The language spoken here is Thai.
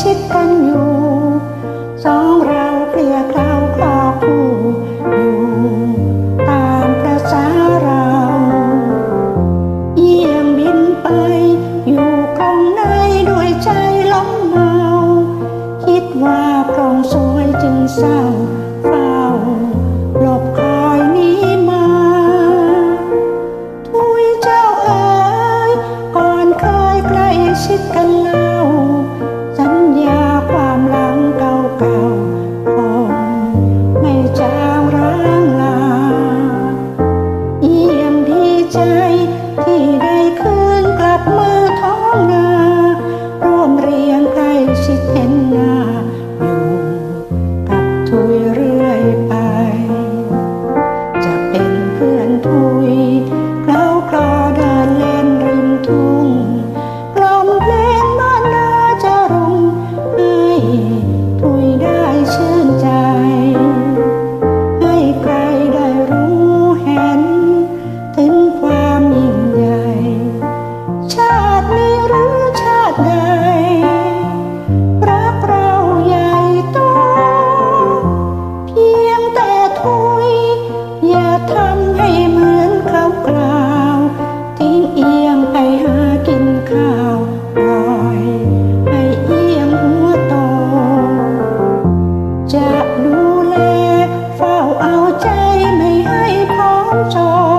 ชิดกันอยู่ สองเราเพียกเราคลอผู้อยู่ ตามประสาเราเยี่ยมบินไป อยู่กรงในด้วยใจล้มเมา คิดว่ากองสวยจึงเศร้าเฝ้า 摘梅泡茶。